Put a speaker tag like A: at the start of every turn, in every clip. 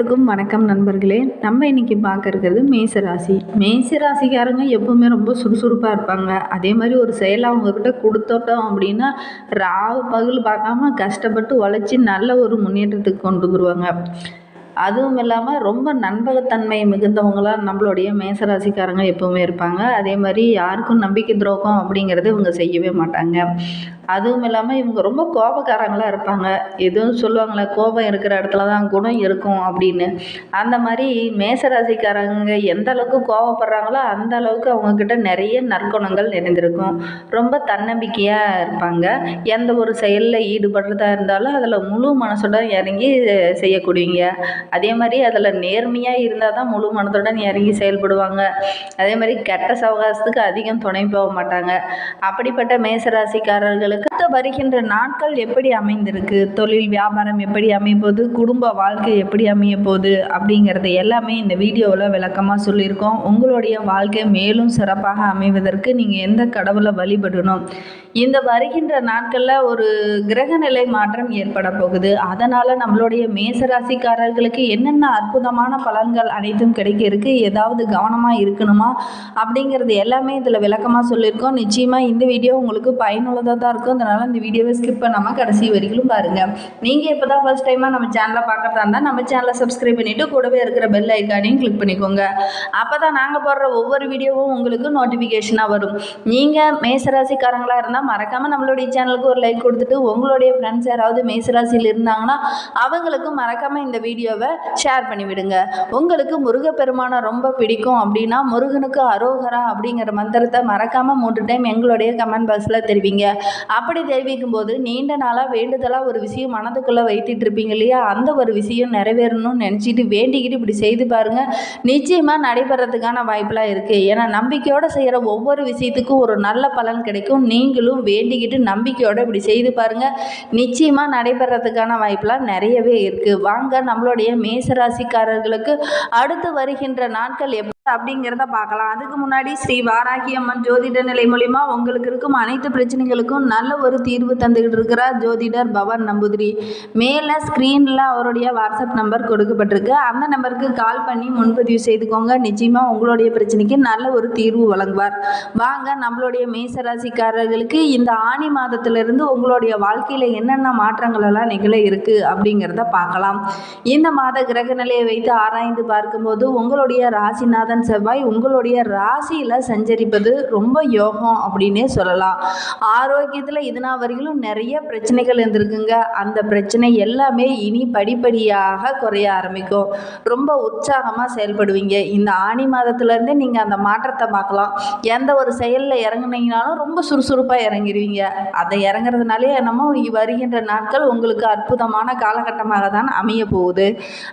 A: எல்லாருக்கும் வணக்கம் நண்பர்களே. நம்ம இன்னைக்கு பார்க்க இருக்கிறது மேசராசி. மேசராசிக்காரங்க எப்பவுமே ரொம்ப சுறுசுறுப்பாக இருப்பாங்க. அதே மாதிரி ஒரு செயலை அவங்கக்கிட்ட கொடுத்துட்டோம் அப்படின்னா ராவு பகல் பார்க்காம கஷ்டப்பட்டு உழைச்சி நல்ல ஒரு முன்னேற்றத்துக்கு கொண்டு வருவாங்க. அதுவும் இல்லாமல் ரொம்ப நண்பகத்தன்மை மிகுந்தவங்களாம் நம்மளுடைய மேசராசிக்காரங்க எப்பவுமே இருப்பாங்க. அதே மாதிரி யாருக்கும் நம்பிக்கை துரோகம் அப்படிங்கிறது இவங்க செய்யவே மாட்டாங்க. அதுவும் இல்லாமல் இவங்க ரொம்ப கோபக்காரங்களாக இருப்பாங்க. எதுவும் சொல்லுவாங்களே கோபம் இருக்கிற இடத்துல தான் குணம் இருக்கும் அப்படின்னு. அந்த மாதிரி மேசராசிக்காரங்க எந்த அளவுக்கு கோபப்படுறாங்களோ அந்த அளவுக்கு அவங்கக்கிட்ட நிறைய நற்குணங்கள் நிறைந்திருக்கும். ரொம்ப தன்னம்பிக்கையாக இருப்பாங்க. எந்த ஒரு செயலில் ஈடுபடுறதா இருந்தாலும் அதில் முழு மனசுடன் இறங்கி செய்யக்கூடியவங்க. அதே மாதிரி அதில் நேர்மையாக இருந்தால் தான் முழு மனதுடன் இறங்கி செயல்படுவாங்க. அதே மாதிரி கெட்ட சவகாசத்துக்கு அதிகம் துணை போக மாட்டாங்க. அப்படிப்பட்ட மேசராசிக்காரர்களுக்கு அடுத்து வருகின்ற நாட்கள் எப்படி அமைந்திருக்கு? தொழில் வியாபாரம் எப்படி அமையப்போகுது? குடும்ப வாழ்க்கை எப்படி அமைய போகுது அப்படிங்கிறது எல்லாமே இந்த வீடியோவில் விளக்கமாக சொல்லியிருக்கோம். உங்களுடைய வாழ்க்கை மேலும் சிறப்பாக அமைவதற்கு நீங்கள் எந்த கடவுளை வழிபடணும்? இந்த வருகின்ற நாட்களில் ஒரு கிரகநிலை மாற்றம் ஏற்பட போகுது. அதனால் நம்மளுடைய மேசராசிக்காரர்களுக்கு என்னென்ன அற்புதமான பலன்கள் அனைத்தும் கிடைக்க இருக்கு ஏதாவது கவனமாக இருக்கணுமா? அப்படிங்கிறது எல்லாமே இதில் விளக்கமாக சொல்லியிருக்கோம். நிச்சயமாக இந்த வீடியோ உங்களுக்கு பயனுள்ளதாக தான் இருக்கும் அதனால் இந்த வீடியோவை ஸ்கிப் பண்ணாமல் கடைசி வரைக்கும் பாருங்கள் நீங்கள் இப்போ தான் ஃபஸ்ட் டைமாக நம்ம சேனலை பார்க்குறதா இருந்தால் நம்ம சேனலை சப்ஸ்கிரைப் பண்ணிவிட்டு கூடவே இருக்கிற பெல் ஐக்கானையும் கிளிக் பண்ணிக்கோங்க. அப்போ தான் நாங்கள் போடுற ஒவ்வொரு வீடியோவும் உங்களுக்கு நோட்டிஃபிகேஷனாக வரும். நீங்கள் மேசராசிக்காரங்களாக இருந்தால் மறக்காமல் நம்மளுடைய சேனலுக்கு ஒரு லைக் கொடுத்துட்டு உங்களுடைய ஃப்ரெண்ட்ஸ் யாராவது மேசராசியில் இருந்தாங்கன்னா அவங்களுக்கும் மறக்காமல் இந்த வீடியோவை ஷேர் பண்ணிவிடுங்க உங்களுக்கு முருகப்பெருமானை ரொம்ப பிடிக்கும் அப்படின்னா முருகனுக்கு அரோகரா அப்படிங்கிற மந்திரத்தை மறக்காமல் மூன்று டைம் எங்களுடைய கமெண்ட் பாக்ஸில் தெரிவிங்க. அப்படி தெரிவிக்கும் போது நீண்ட நாளாக வேண்டுதலாக ஒரு விஷயம் மனதுக்குள்ளே வைத்துட்டு இருப்பீங்க இல்லையா? அந்த ஒரு விஷயம் நிறைவேறணும்னு நினச்சிட்டு வேண்டிக்கிட்டு இப்படி செய்து பாருங்கள் நிச்சயமாக நடைபெறதுக்கான வாய்ப்பெலாம் இருக்குது ஏன்னா நம்பிக்கையோடு செய்கிற ஒவ்வொரு விஷயத்துக்கும் ஒரு நல்ல பலன் கிடைக்கும். நீங்களும் வேண்டிக்கிட்டு நம்பிக்கையோடு இப்படி செய்து பாருங்கள் நிச்சயமாக நடைபெறதுக்கான வாய்ப்பெலாம் நிறையவே இருக்குது வாங்க நம்மளுடைய மேசராசிக்காரர்களுக்கு அடுத்து வருகின்ற நாட்கள் எப்போ அப்படிங்கிறத பார்க்கலாம். அதுக்கு முன்னாடி ஸ்ரீ வாராகி அம்மன் ஜோதிட நிலை மூலிமா உங்களுக்கு இருக்கும் அனைத்து பிரச்சனைகளுக்கும் நல்ல ஒரு தீர்வு தந்துக்கிட்டு இருக்கிறார் ஜோதிடர் பவன் நம்பூதிரி. மேலே ஸ்க்ரீனில் அவருடைய வாட்ஸ்அப் நம்பர் கொடுக்கப்பட்டிருக்கு. அந்த நம்பருக்கு கால் பண்ணி முன்பதிவு செய்துக்கோங்க. நிச்சயமாக உங்களுடைய பிரச்சனைக்கு நல்ல ஒரு தீர்வு வழங்குவார். வாங்க நம்மளுடைய மேசராசிக்காரர்களுக்கு இந்த ஆணி மாதத்திலிருந்து உங்களுடைய வாழ்க்கையில் என்னென்ன மாற்றங்கள் எல்லாம் நிகழ இருக்குது அப்படிங்கிறத பார்க்கலாம். இந்த மாத கிரக நிலையை வைத்து ஆராய்ந்து பார்க்கும்போது உங்களுடைய ராசிநாதன் செவ்வாய் உங்களுடைய ராசியில் சஞ்சரிப்பது ரொம்ப யோகம் அப்படின்னே சொல்லலாம். ஆரோக்கியத்தை ஆரோக்கியத்தில் இதுனா வரையிலும் நிறைய பிரச்சனைகள் இருந்திருக்குங்க. அந்த பிரச்சனை எல்லாமே இனி படிப்படியாக குறைய ஆரம்பிக்கும். ரொம்ப உற்சாகமாக செயல்படுவீங்க. இந்த ஆணி மாதத்துலேருந்தே நீங்கள் அந்த மாற்றத்தை பார்க்கலாம். எந்த ஒரு செயலில் இறங்குனீங்கனாலும் ரொம்ப சுறுசுறுப்பாக இறங்கிடுவீங்க அதை இறங்குறதுனாலே என்னமோ வருகின்ற நாட்கள் உங்களுக்கு அற்புதமான காலகட்டமாக தான் அமைய போகுது.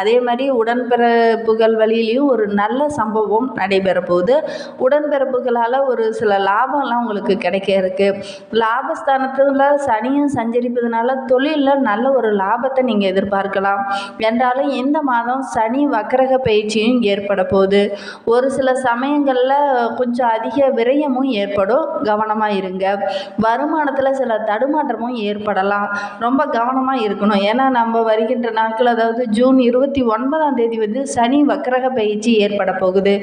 A: அதே மாதிரி உடன்பிறப்புகள் வழியிலையும் ஒரு நல்ல சம்பவம் நடைபெற போகுது உடன்பிறப்புகளால் ஒரு சில லாபம்லாம் உங்களுக்கு கிடைக்க இருக்குது லாப லாபஸ்தானத்தில் சனியும் சஞ்சரிப்பதனால தொழிலில் நல்ல ஒரு லாபத்தை நீங்கள் எதிர்பார்க்கலாம். என்றாலும் இந்த மாதம் சனி வக்கரக பயிற்சியும் ஏற்பட போகுது. ஒரு சில சமயங்களில் கொஞ்சம் அதிக விரயமும் ஏற்படும். கவனமாக இருங்க. வருமானத்தில் சில தடுமாற்றமும் ஏற்படலாம். ரொம்ப கவனமாக இருக்கணும். ஏன்னா நம்ம வருகின்ற நாட்கள் அதாவது ஜூன் இருபத்தி ஒன்பதாம் தேதி வந்து சனி வக்கரக பயிற்சி ஏற்பட போகுது.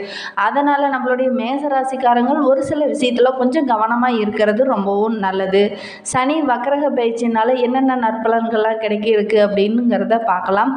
A: அதனால் நம்மளுடைய மேசராசிக்காரங்கள் ஒரு சில விஷயத்தில் கொஞ்சம் கவனமாக இருக்கிறது ரொம்பவும் நல்லது. சனி வக்கரக பயிற்சினால என்னென்ன நற்பலன்கள்லாம் கிடைக்க இருக்கு அப்படின்னுங்கிறத பார்க்கலாம்.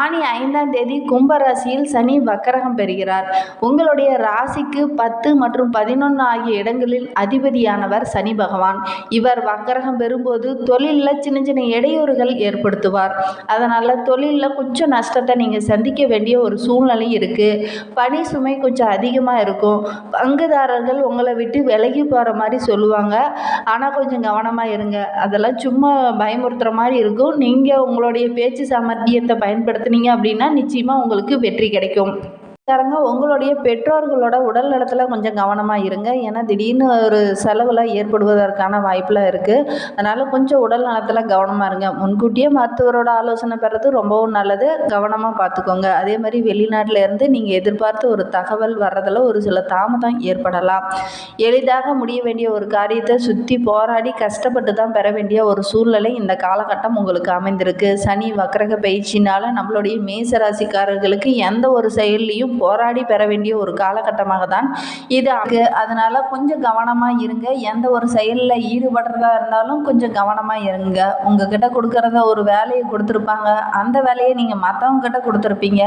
A: ஆணி ஐந்தாம் தேதி கும்பராசியில் சனி வக்கரகம் பெறுகிறார். உங்களுடைய ராசிக்கு பத்து மற்றும் பதினொன்று ஆகிய இடங்களில் அதிபதியானவர் சனி பகவான். இவர் வக்கரகம் பெறும்போது தொழிலில் சின்ன சின்ன இடையூறுகள் ஏற்படுத்துவார். அதனால் தொழிலில் கொஞ்சம் நஷ்டத்தை நீங்கள் சந்திக்க வேண்டிய ஒரு சூழ்நிலை இருக்குது பணி சுமை கொஞ்சம் அதிகமாக இருக்கும். பங்குதாரர்கள் உங்களை விட்டு விலகி போகிற மாதிரி சொல்லுவாங்க. ஆனால் கொஞ்சம் கவனமாக இருங்க. அதெல்லாம் சும்மா பயமுறுத்துகிற மாதிரி இருக்கும். நீங்கள் உங்களுடைய பேச்சு சாமர்த்தியத்தை பயன்படுத்துனீங்க அப்படின்னா நிச்சயமாக உங்களுக்கு வெற்றி கிடைக்கும். காரங்க உங்களுடைய பெற்றோர்களோட உடல் நலத்தில் கொஞ்சம் கவனமாக இருங்க. ஏன்னா திடீர்னு ஒரு செலவில் ஏற்படுவதற்கான வாய்ப்புலாம் இருக்குது அதனால் கொஞ்சம் உடல் நலத்தில் கவனமாக இருங்க. முன்கூட்டியே மருத்துவரோட ஆலோசனை பெறது ரொம்பவும் நல்லது. கவனமாக பார்த்துக்கோங்க அதே மாதிரி வெளிநாட்டில் இருந்து நீங்கள் எதிர்பார்த்து ஒரு தகவல் வர்றதில் ஒரு சில தாமதம் ஏற்படலாம். எளிதாக முடிய வேண்டிய ஒரு காரியத்தை சுற்றி போராடி கஷ்டப்பட்டு தான் பெற வேண்டிய ஒரு சூழ்நிலை இந்த காலகட்டம் உங்களுக்கு அமைந்திருக்கு. சனி வக்கரக பயிற்சினால் நம்மளுடைய மேசராசிக்காரர்களுக்கு எந்த ஒரு செயல்லையும் போராடி பெற வேண்டிய ஒரு காலகட்டமாக தான் இது ஆகு அதனால் கொஞ்சம் கவனமாக இருங்க. எந்த ஒரு செயலில் ஈடுபடுறதா இருந்தாலும் கொஞ்சம் கவனமாக இருங்க. உங்ககிட்ட கொடுக்குறத ஒரு வேலையை கொடுத்துருப்பாங்க. அந்த வேலையை நீங்கள் மற்றவங்க கிட்ட கொடுத்துருப்பீங்க.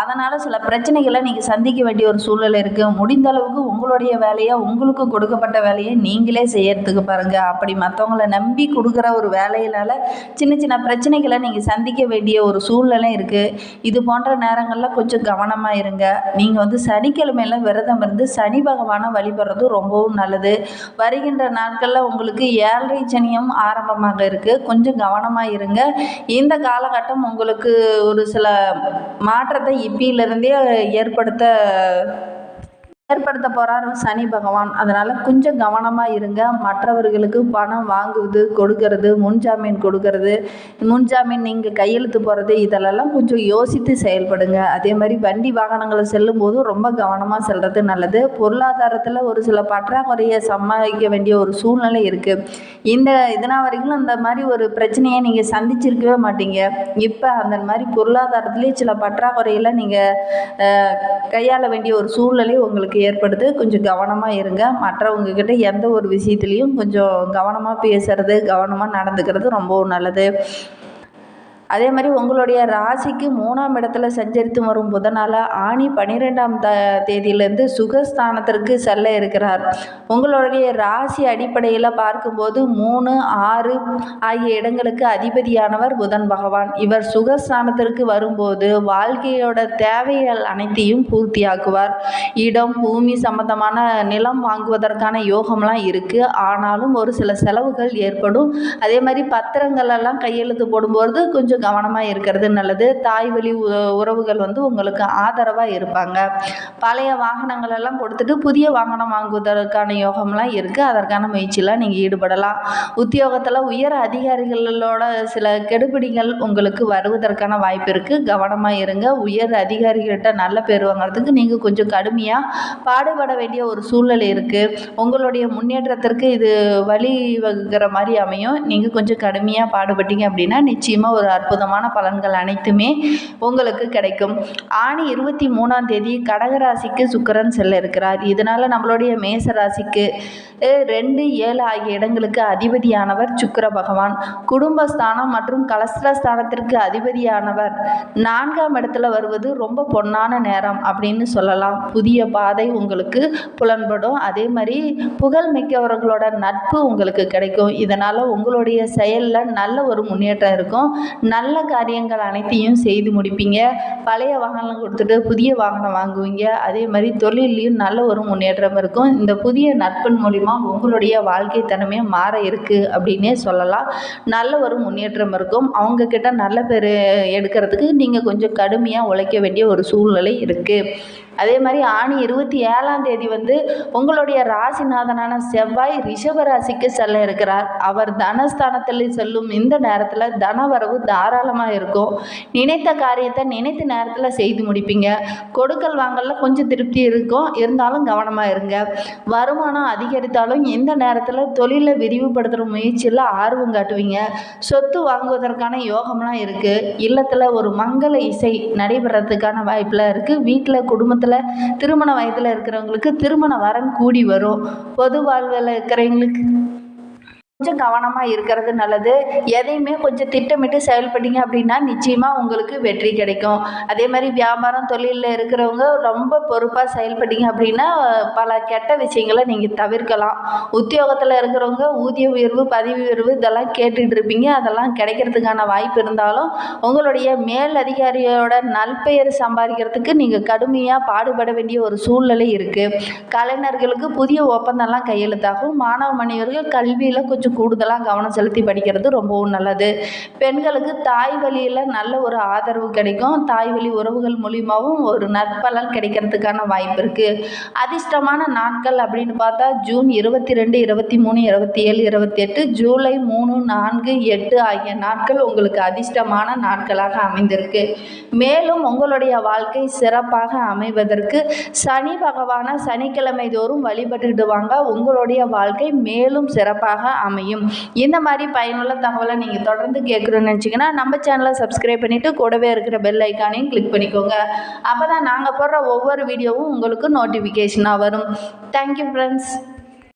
A: அதனால் சில பிரச்சனைகளை நீங்கள் சந்திக்க வேண்டிய ஒரு சூழ்நிலை இருக்குது முடிந்த அளவுக்கு உங்களுடைய வேலையை உங்களுக்கு கொடுக்கப்பட்ட வேலையை நீங்களே செய்யறதுக்கு பாருங்கள் அப்படி மற்றவங்கள நம்பி கொடுக்குற ஒரு வேலையினால் சின்ன சின்ன பிரச்சனைகளை நீங்கள் சந்திக்க வேண்டிய ஒரு சூழ்நிலை இருக்குது இது போன்ற நேரங்களில் கொஞ்சம் கவனமாக இருங்க. நீங்கள் வந்து சனிக்கிழமையில விரதம் இருந்து சனி பகவானை வழிபடுறது ரொம்பவும் நல்லது. வருகின்ற நாட்களில் உங்களுக்கு ஏழரை சனியும் ஆரம்பமாக இருக்குது கொஞ்சம் கவனமாக இருங்க. இந்த காலகட்டம் உங்களுக்கு ஒரு சில மாற்றத்தை இப்பியிலிருந்தே ஏற்படுத்த ஏற்படுத்த போகிறார் சனி பகவான். அதனால் கொஞ்சம் கவனமாக இருங்க. மற்றவர்களுக்கு பணம் வாங்குவது கொடுக்கறது முன்ஜாமீன் கொடுக்கறது. முன்ஜாமீன் நீங்கள் கையெழுத்து போகிறது இதெல்லாம் கொஞ்சம் யோசித்து செயல்படுங்க. அதே மாதிரி வண்டி வாகனங்களை செல்லும் போதும் ரொம்ப கவனமாக செல்வது நல்லது. பொருளாதாரத்தில் ஒரு சில பற்றாக்குறையை சமாளிக்க வேண்டிய ஒரு சூழ்நிலை இருக்குது இந்த இதனால் வரைக்கும் அந்த மாதிரி ஒரு பிரச்சனையை நீங்கள் சந்திச்சிருக்கவே மாட்டீங்க. இப்போ அந்த மாதிரி பொருளாதாரத்துலேயே சில பற்றாக்குறையில் நீங்கள் கையாள வேண்டிய ஒரு சூழ்நிலை உங்களுக்கு ஏற்படுது கொஞ்சம் கவனமாக இருங்க. மற்றவங்கக்கிட்ட எந்த ஒரு விஷயத்துலையும் கொஞ்சம் கவனமாக பேசுகிறது கவனமாக நடந்துக்கிறது ரொம்பவும் நல்லது. அதே மாதிரி உங்களுடைய ராசிக்கு மூணாம் இடத்துல சஞ்சரித்து வரும் புதனால் ஆணி பன்னிரெண்டாம் த தேதியிலேருந்து சுகஸ்தானத்திற்கு செல்ல இருக்கிறார். உங்களுடைய ராசி அடிப்படையில் பார்க்கும்போது மூணு ஆறு ஆகிய இடங்களுக்கு அதிபதியானவர் புதன் பகவான். இவர் சுகஸ்தானத்திற்கு வரும்போது வாழ்க்கையோட தேவைகள் அனைத்தையும் பூர்த்தியாக்குவார். இடம் பூமி சம்பந்தமான நிலம் வாங்குவதற்கான யோகம்லாம் இருக்குது ஆனாலும் ஒரு சில செலவுகள் ஏற்படும். அதே மாதிரி பத்திரங்கள் எல்லாம் கையெழுத்து போடும்போது கொஞ்சம் கொஞ்சம் கவனமாக இருக்கிறது நல்லது. தாய் வழி உறவுகள் வந்து உங்களுக்கு ஆதரவாக இருப்பாங்க. பழைய வாகனங்களெல்லாம் கொடுத்துட்டு புதிய வாகனம் வாங்குவதற்கான யோகம்லாம் இருக்குது அதற்கான முயற்சியெலாம் நீங்கள் ஈடுபடலாம். உத்தியோகத்தில் உயர் அதிகாரிகளோட சில கெடுபிடிகள் உங்களுக்கு வருவதற்கான வாய்ப்பு இருக்குது கவனமாக இருங்க. உயர் அதிகாரிகள்கிட்ட நல்ல பேர் வாங்குறதுக்கு நீங்கள் கொஞ்சம் கடுமையாக பாடுபட வேண்டிய ஒரு சூழ்நிலை இருக்குது உங்களுடைய முன்னேற்றத்திற்கு இது வழி வகுக்கிற மாதிரி அமையும். நீங்கள் கொஞ்சம் கடுமையாக பாடுபட்டீங்க அப்படின்னா நிச்சயமாக ஒரு அற்புதமான பலன்கள் அனைத்துமே உங்களுக்கு கிடைக்கும். ஆணி இருபத்தி மூணாம் தேதி கடகராசிக்கு சுக்கரன் செல்ல இருக்கிறார். இதனால் நம்மளுடைய மேச ராசிக்கு ரெண்டு ஏழு ஆகிய இடங்களுக்கு அதிபதியானவர் சுக்கர பகவான். குடும்பஸ்தானம் மற்றும் கலஸ்திரஸ்தானத்திற்கு அதிபதியானவர். நான்காம் இடத்துல வருவது ரொம்ப பொன்னான நேரம் அப்படின்னு சொல்லலாம். புதிய பாதை உங்களுக்கு புலன்படும். அதே மாதிரி புகழ் மிக்கவர்களோட நட்பு உங்களுக்கு கிடைக்கும். இதனால் உங்களுடைய செயலில் நல்ல ஒரு முன்னேற்றம் இருக்கும். நல்ல காரியங்கள் அனைத்தையும் செய்து முடிப்பீங்க. பழைய வாகனம் கொடுத்துட்டு புதிய வாகனம் வாங்குவீங்க. அதே மாதிரி தொழிலையும் நல்ல ஒரு முன்னேற்றம் இருக்கும். இந்த புதிய நட்பின் மூலிமா உங்களுடைய வாழ்க்கை தனமே மாற இருக்குது அப்படின்னே சொல்லலாம். நல்ல ஒரு முன்னேற்றம் இருக்கும். அவங்கக்கிட்ட நல்ல பேர் எடுக்கிறதுக்கு நீங்கள் கொஞ்சம் கடுமையாக உழைக்க வேண்டிய ஒரு சூழ்நிலை இருக்குது அதே மாதிரி ஆணி இருபத்தி ஏழாம் தேதி வந்து உங்களுடைய ராசிநாதனான செவ்வாய் ரிஷப ராசிக்கு செல்ல இருக்கிறார். அவர் தனஸ்தானத்தில் செல்லும் இந்த நேரத்தில் தனவரவு தாராளமாக இருக்கும். நினைத்த காரியத்தை நினைத்த நேரத்தில் செய்து முடிப்பீங்க. கொடுக்கல் வாங்கல கொஞ்சம் திருப்தி இருக்கும். இருந்தாலும் கவனமாக இருங்க. வருமானம் அதிகரித்தாலும் இந்த நேரத்தில் தொழிலை விரிவுபடுத்துகிற முயற்சியில் ஆர்வம் காட்டுவீங்க. சொத்து வாங்குவதற்கான யோகம்லாம் இருக்குது இல்லத்தில் ஒரு மங்கள இசை நடைபெறத்துக்கான வாய்ப்பெலாம் இருக்குது வீட்டில் குடும்பத்தில் திருமண வயதில் இருக்கிறவங்களுக்கு திருமண வரன் கூடி வரும். பொது வாழ்வில் இருக்கிறவங்களுக்கு கொஞ்சம் கவனமாக இருக்கிறது நல்லது. எதையுமே கொஞ்சம் திட்டமிட்டு செயல்பட்டீங்க அப்படின்னா நிச்சயமாக உங்களுக்கு வெற்றி கிடைக்கும். அதே மாதிரி வியாபாரம் தொழிலில் இருக்கிறவங்க ரொம்ப பொறுப்பாக செயல்பட்டீங்க அப்படின்னா பல கெட்ட விஷயங்களை நீங்கள் தவிர்க்கலாம். உத்தியோகத்தில் இருக்கிறவங்க ஊதிய உயர்வு பதவி உயர்வு இதெல்லாம் கேட்டுட்டு இருப்பீங்க. அதெல்லாம் கிடைக்கிறதுக்கான வாய்ப்பு இருந்தாலும் உங்களுடைய மேல் அதிகாரியோட நல்பெயர் சம்பாதிக்கிறதுக்கு நீங்கள் கடுமையாக பாடுபட வேண்டிய ஒரு சூழ்நிலை இருக்குது கலைஞர்களுக்கு புதிய ஒப்பந்தம்லாம் கையெழுத்தாகும். மாணவ மாணவியர்கள் கல்வியில் கொஞ்சம் கொஞ்சம் கூடுதலாக கவனம் செலுத்தி படிக்கிறது ரொம்பவும் நல்லது. பெண்களுக்கு தாய் வழியில் நல்ல ஒரு ஆதரவு கிடைக்கும். தாய் வழி உறவுகள் மூலியமாகவும் ஒரு நற்பலன் கிடைக்கிறதுக்கான வாய்ப்பு இருக்குது அதிர்ஷ்டமான நாட்கள் அப்படின்னு பார்த்தா ஜூன் இருபத்தி ரெண்டு இருபத்தி மூணு இருபத்தி ஏழு இருபத்தி எட்டு ஜூலை மூணு நான்கு எட்டு ஆகிய நாட்கள் உங்களுக்கு அதிர்ஷ்டமான நாட்களாக அமைந்திருக்கு. மேலும் உங்களுடைய வாழ்க்கை சிறப்பாக அமைவதற்கு சனி பகவானை சனிக்கிழமை தோறும் வழிபட்டுக்கிட்டு வாங்க. உங்களுடைய வாழ்க்கை மேலும் சிறப்பாக அமை அமையும். இந்த மாதிரி பயனுள்ள தகவலை நீங்கள் தொடர்ந்து கேட்குறோன்னு நினச்சிங்கன்னா நம்ம சேனலை சப்ஸ்கிரைப் பண்ணிவிட்டு கூடவே இருக்கிற பெல் ஐக்கானையும் கிளிக் பண்ணிக்கோங்க. அப்போ தான் நாங்கள் போடுற ஒவ்வொரு வீடியோவும் உங்களுக்கு நோட்டிஃபிகேஷனாக வரும். Thank you friends